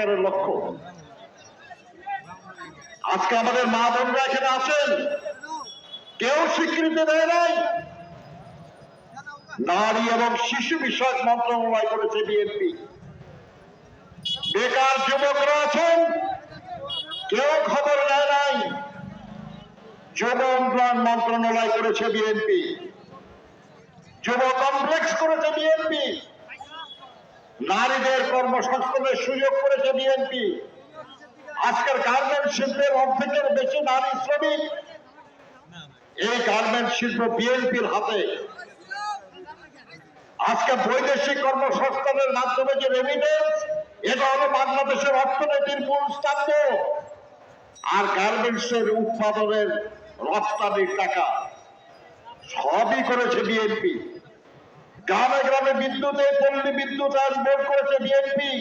সরকারের লক্ষ্য। আজকে আমাদের মা বোনরা এখানে আছেন। কেউ স্বীকৃতি দেয় নাই। নারী এবং শিশু বিষয়ক মন্ত্রণালয় করেছে বিএনপি। বেকার যুবকরা আছেন। কেউ খবর নেয় নাই। যুব উন্নয়ন মন্ত্রণালয় করেছে বিএনপি। যুব কমপ্লেক্স করেছে বিএনপি নারীদের কর্মসংস্থানের সুযোগ করেছে বিএনপি। আজকের গার্মেন্ট শিল্পের অর্ধেকের বেশি নারী শ্রমিক এই গার্মেন্ট শিল্প বিএনপির হাতে। আজকে বৈদেশিক কর্মসংস্থানের মাধ্যমে যে রেমিটেন্স এটা হলো বাংলাদেশের অর্থনীতির মূল স্তম্ভ আর গার্মেন্টস এর উৎপাদনের রপ্তানির টাকা। সবই করেছে বিএনপি। গ্রামে গ্রামে বিদ্যুতে পল্লী বিদ্যুৎ আজ বের করেছে বিএনপি।